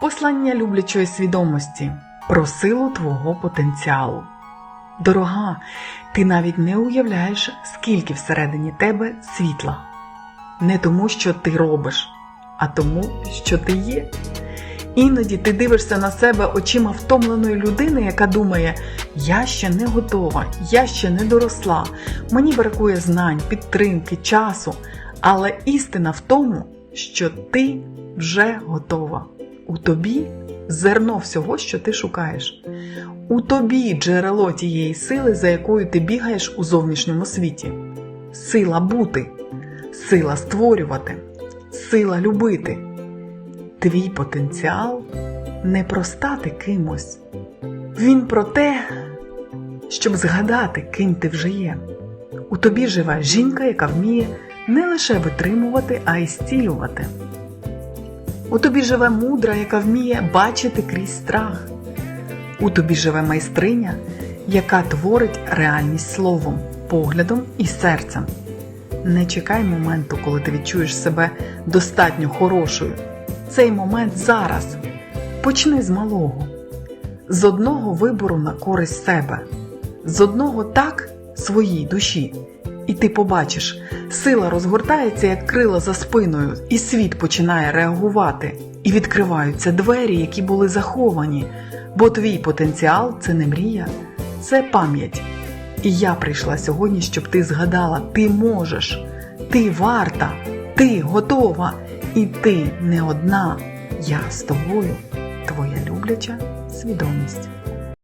Послання люблячої свідомості про силу твого потенціалу. Дорога, ти навіть не уявляєш, скільки всередині тебе світла. Не тому, що ти робиш, а тому, що ти є. Іноді ти дивишся на себе очима втомленої людини, яка думає: я ще не готова, я ще не доросла, мені бракує знань, підтримки, часу. Але істина в тому, що ти вже готова. У тобі зерно всього, що ти шукаєш. У тобі джерело тієї сили, за якою ти бігаєш у зовнішньому світі. Сила бути, сила створювати, сила любити. Твій потенціал не про стати кимось. Він про те, щоб згадати, ким ти вже є. У тобі живе жінка, яка вміє не лише витримувати, а й зцілювати. У тобі живе мудра, яка вміє бачити крізь страх. У тобі живе майстриня, яка творить реальність словом, поглядом і серцем. Не чекай моменту, коли ти відчуєш себе достатньо хорошою. Цей момент зараз. Почни з малого, з одного вибору на користь себе, з одного так своїй душі. І ти побачиш, сила розгортається, як крила за спиною, і світ починає реагувати, і відкриваються двері, які були заховані, бо твій потенціал це не мрія, це пам'ять. І я прийшла сьогодні, щоб ти згадала, ти можеш, ти варта, ти готова, і ти не одна. Я з тобою, твоя любляча свідомість.